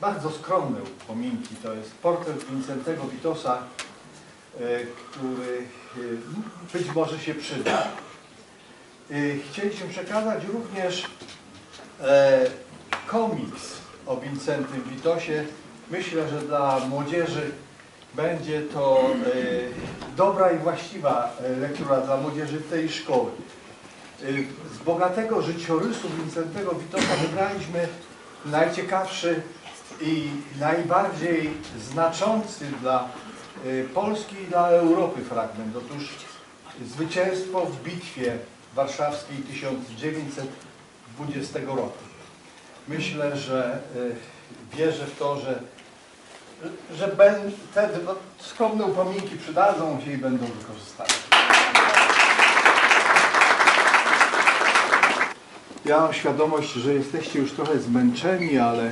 bardzo skromne upominki. To jest portret Wincentego Witosa, e, który e, być może się przyda. E, Chcieliśmy przekazać również komiks o Wincentym Witosie. Myślę, że dla młodzieży będzie to dobra i właściwa lektura dla młodzieży tej szkoły. Z bogatego życiorysu Wincentego Witosa wybraliśmy najciekawszy i najbardziej znaczący dla y, Polski i dla Europy fragment. Otóż zwycięstwo w bitwie warszawskiej 1920 roku. Myślę, że y, wierzę w to, że, że ben- te dwa skromne upominki przydadzą się i będą wykorzystane. Ja mam świadomość, że jesteście już trochę zmęczeni, ale,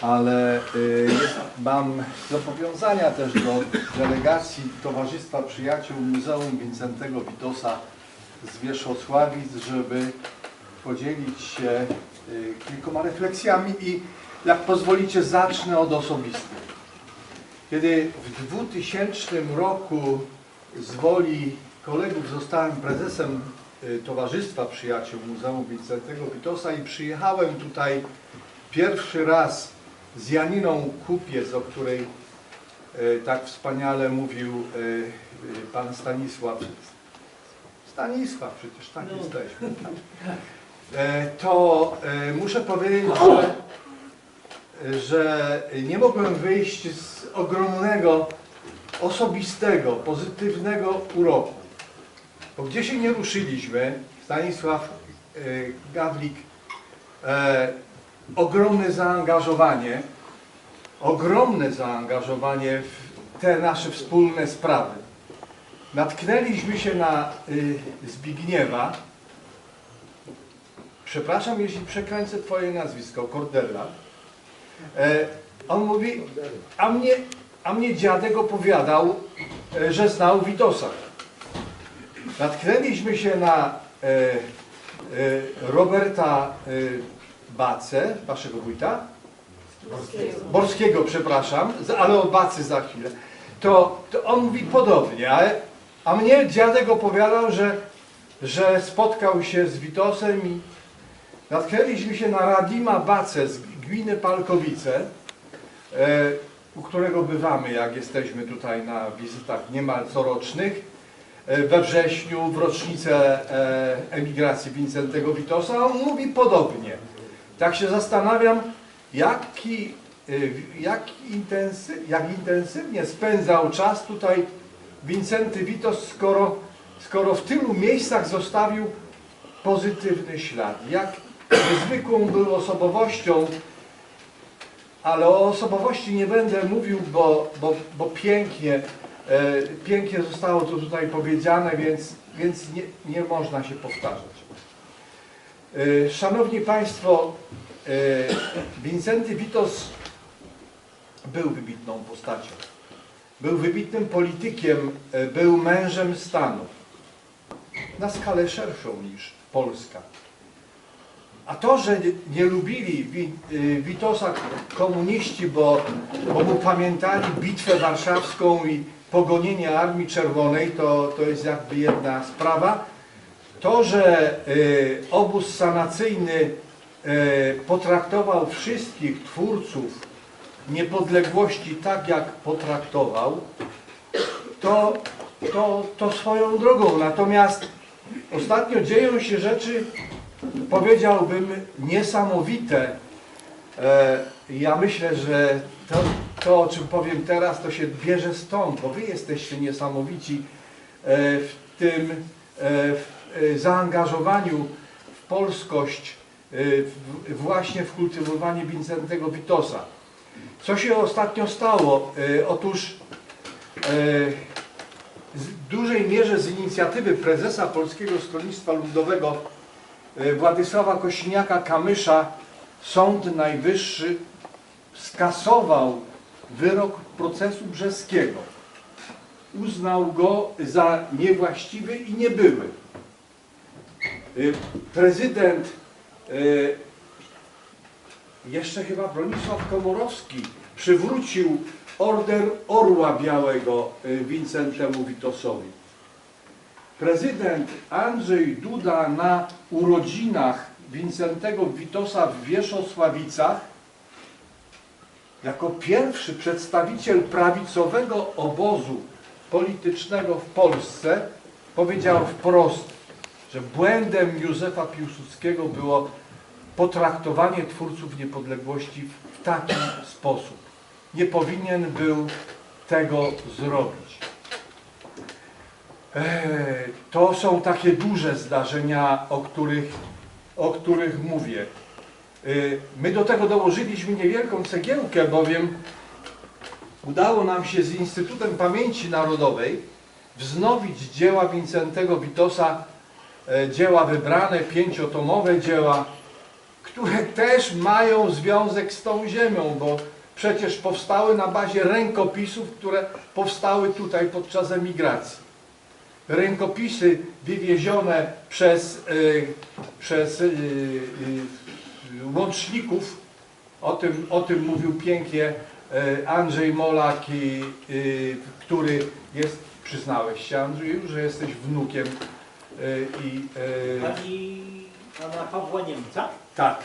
ale y, jest, mam zobowiązania też do delegacji Towarzystwa Przyjaciół Muzeum Wincentego Witosa z Wierzchosławic, żeby podzielić się y, kilkoma refleksjami i jak pozwolicie zacznę od osobistych. Kiedy w 2000 roku z woli kolegów zostałem prezesem y, Towarzystwa Przyjaciół Muzeum Wincentego Witosa i przyjechałem tutaj pierwszy raz z Janiną Kupiec, o której y, tak wspaniale mówił y, y, pan Stanisław. Stanisław przecież tak jesteśmy. E, To e, muszę powiedzieć, że że nie mogłem wyjść z ogromnego, osobistego, pozytywnego uroku. Bo gdzie się nie ruszyliśmy, Stanisław e, Gawlik, e, ogromne zaangażowanie, ogromne zaangażowanie w te nasze wspólne sprawy. Natknęliśmy się na y, Zbigniewa, przepraszam jeśli przekręcę Twoje nazwisko, Cordella, E, on mówi, a mnie, a mnie dziadek opowiadał, e, że znał Witosa. Natknęliśmy się na e, e, Roberta e, Bacę, waszego wójta, Borskiego, przepraszam, za- ale o Bacy za chwilę. To, to on mówi podobnie, ale, a mnie dziadek opowiadał, że, że spotkał się z Witosem i natknęliśmy się na Radima Bacę z gminy Palkowice, e, u którego bywamy, jak jesteśmy tutaj na wizytach niemal corocznych, e, we wrześniu w rocznicę e, emigracji Wincentego Witosa, a on mówi podobnie. Tak się zastanawiam, jaki, e, jak, jak intensywnie spędzał czas tutaj Wincenty Witos, skoro, skoro w tylu miejscach zostawił pozytywny ślad. Jak niezwykłą był osobowością, ale o osobowości nie będę mówił, bo, bo, bo pięknie, e, pięknie zostało to tutaj powiedziane, więc, więc nie, nie można się powtarzać. E, Szanowni Państwo, e, Wincenty Witos był wybitną postacią. Był wybitnym politykiem, e, był mężem stanu. Na skalę szerszą niż Polska. A to, że nie, lubili Wi, Witosa komuniści, bo, bo mu pamiętali bitwę warszawską i pogonienie Armii Czerwonej, to, to jest jakby jedna sprawa. To, że y, obóz sanacyjny y, potraktował wszystkich twórców niepodległości tak, jak potraktował, to, to, to swoją drogą. Natomiast ostatnio dzieją się rzeczy, powiedziałbym, niesamowite. E, Ja myślę, że to, to, o czym powiem teraz, to się bierze stąd, bo wy jesteście niesamowici e, w tym e, w zaangażowaniu w polskość, w- właśnie w kultywowanie Wincentego Witosa. Co się ostatnio stało? E, Otóż w dużej mierze z inicjatywy prezesa Polskiego Stronnictwa Ludowego Władysława Kośniaka-Kamysza Sąd Najwyższy skasował wyrok procesu brzeskiego. Uznał go za niewłaściwy i niebyły. E, Prezydent e, jeszcze chyba Bronisław Komorowski przywrócił order Orła Białego y, Wincentemu Witosowi. Prezydent Andrzej Duda na urodzinach Wincentego Witosa w Wierzchosławicach jako pierwszy przedstawiciel prawicowego obozu politycznego w Polsce powiedział wprost, że błędem Józefa Piłsudskiego było potraktowanie twórców niepodległości w taki sposób. Nie powinien był tego zrobić. Eee, To są takie duże zdarzenia, o których, o których mówię. Eee, My do tego dołożyliśmy niewielką cegiełkę, bowiem udało nam się z Instytutem Pamięci Narodowej wznowić dzieła Wincentego Witosa, e, dzieła wybrane, pięciotomowe dzieła, które też mają związek z tą ziemią, bo przecież powstały na bazie rękopisów, które powstały tutaj podczas emigracji. Rękopisy wywiezione przez, y, przez y, łączników, o tym, o tym mówił pięknie Andrzej Molak, który jest, przyznałeś się Andrzeju, że jesteś wnukiem i y, Pani pana Pawła Niemca, tak,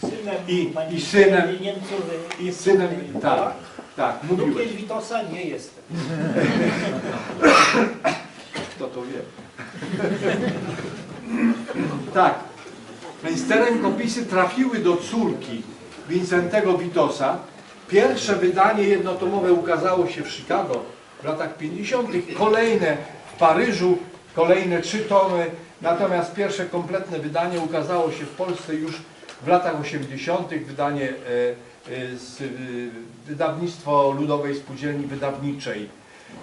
synem I- i synem- Niemcowej. i synem, tak, tak, mówiłeś. Wnukiem Witosa nie jestem. Kto to wie? tak. Więc te rękopisy trafiły do córki Wincentego Witosa. Pierwsze wydanie jednotomowe ukazało się w Chicago w latach 50., kolejne w Paryżu, kolejne trzy tomy, natomiast pierwsze kompletne wydanie ukazało się w Polsce już w latach 80., wydanie e, e, z e, wydawnictwo Ludowej Spółdzielni Wydawniczej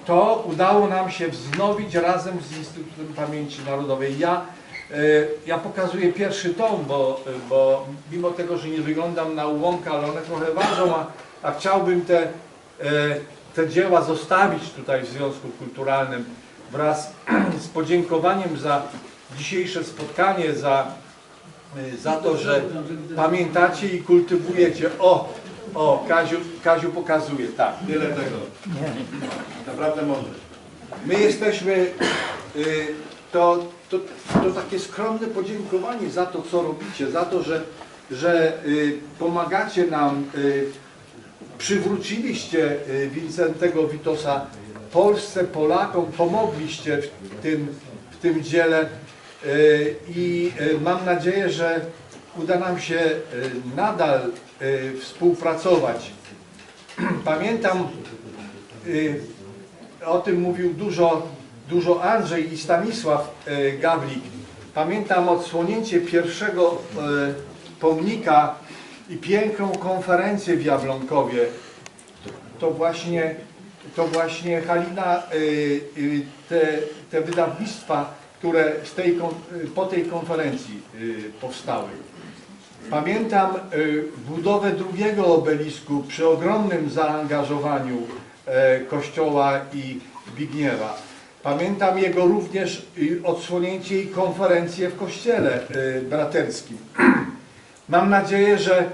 to udało nam się wznowić razem z Instytutem Pamięci Narodowej. Ja, ja pokazuję pierwszy tom, bo, bo mimo tego, że nie wyglądam na ułomka, ale one trochę ważą, a, a chciałbym te, te dzieła zostawić tutaj w Związku Kulturalnym wraz z podziękowaniem za dzisiejsze spotkanie, za, e, za to, że pamiętacie i kultywujecie. O, o, Kaziu, Kaziu pokazuje, tak. Tyle tego. Naprawdę mądre. My jesteśmy, y, to, to, to takie skromne podziękowanie za to, co robicie, za to, że, że y, pomagacie nam, y, przywróciliście y, Wincentego Witosa Polsce, Polakom, pomogliście w tym, w tym dziele y, i y, mam nadzieję, że uda nam się y, nadal współpracować. Pamiętam o tym mówił dużo, dużo Andrzej i Stanisław e, Gawlik. Pamiętam odsłonięcie pierwszego e, pomnika i piękną konferencję w Jablonkowie. To właśnie, to właśnie Halina, e, e, te, te wydawnictwa, które z tej, e, po tej konferencji powstały. Pamiętam y, budowę drugiego obelisku przy ogromnym zaangażowaniu e, Kościoła i Zbigniewa. Pamiętam jego również y, odsłonięcie i konferencję w Kościele y, Braterskim. Mam nadzieję, że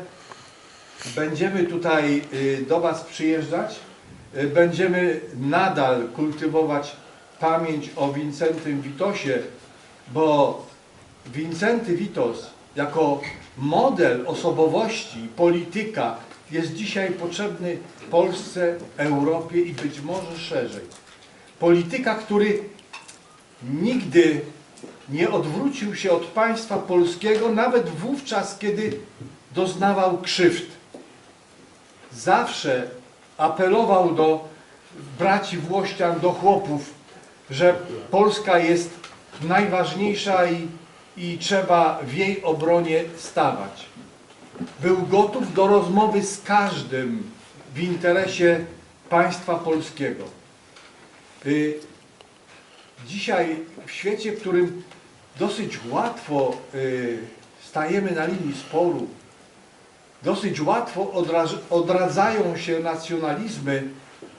będziemy tutaj y, do Was przyjeżdżać, y, będziemy nadal kultywować pamięć o Wincentym Witosie, bo Wincenty Witos jako model osobowości, polityka jest dzisiaj potrzebny Polsce, Europie i być może szerzej. Polityka, który nigdy nie odwrócił się od państwa polskiego, nawet wówczas, kiedy doznawał krzywd. Zawsze apelował do braci Włościan, do chłopów, że Polska jest najważniejsza i, i trzeba w jej obronie stawać. Był gotów do rozmowy z każdym w interesie państwa polskiego. Y, Dzisiaj w świecie, w którym dosyć łatwo y, stajemy na linii sporu, dosyć łatwo odradzają się nacjonalizmy,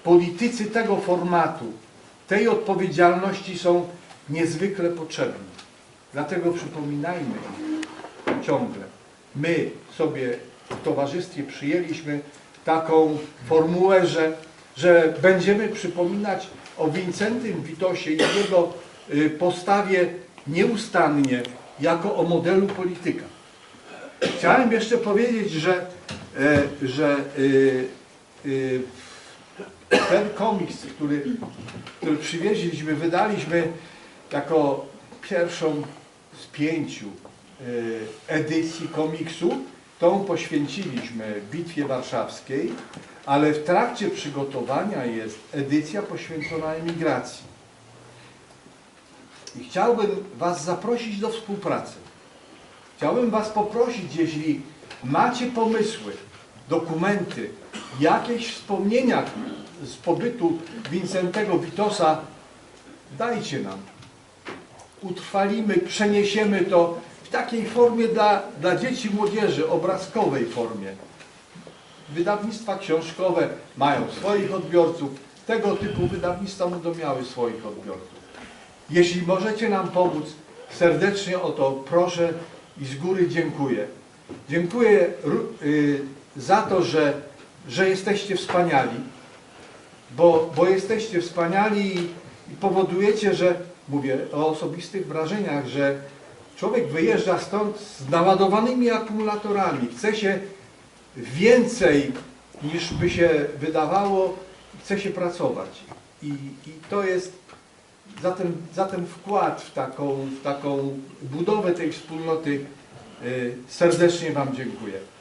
politycy tego formatu, tej odpowiedzialności są niezwykle potrzebni. Dlatego przypominajmy ciągle, my sobie w towarzystwie przyjęliśmy taką formułę, że, że będziemy przypominać o Wincentym Witosie i jego y, postawie nieustannie jako o modelu polityka. Chciałem jeszcze powiedzieć, że, e, że y, y, ten komiks, który, który przywieźliśmy, wydaliśmy jako pierwszą z pięciu edycji komiksu. Tą poświęciliśmy Bitwie Warszawskiej, ale w trakcie przygotowania jest edycja poświęcona emigracji. I chciałbym Was zaprosić do współpracy. Chciałbym Was poprosić, jeśli macie pomysły, dokumenty, jakieś wspomnienia z pobytu Wincentego Witosa, dajcie nam. Utrwalimy, przeniesiemy to w takiej formie dla, dla dzieci młodzieży, obrazkowej formie. Wydawnictwa książkowe mają swoich odbiorców, tego typu wydawnictwa będą miały swoich odbiorców. Jeśli możecie nam pomóc, serdecznie o to proszę i z góry dziękuję. Dziękuję y, za to, że, że jesteście wspaniali, bo, bo jesteście wspaniali i, i powodujecie, że mówię o osobistych wrażeniach, że człowiek wyjeżdża stąd z naładowanymi akumulatorami, chce się więcej niż by się wydawało, chce się pracować. I, i to jest za ten, za ten wkład w taką, w taką budowę tej wspólnoty y, serdecznie Wam dziękuję.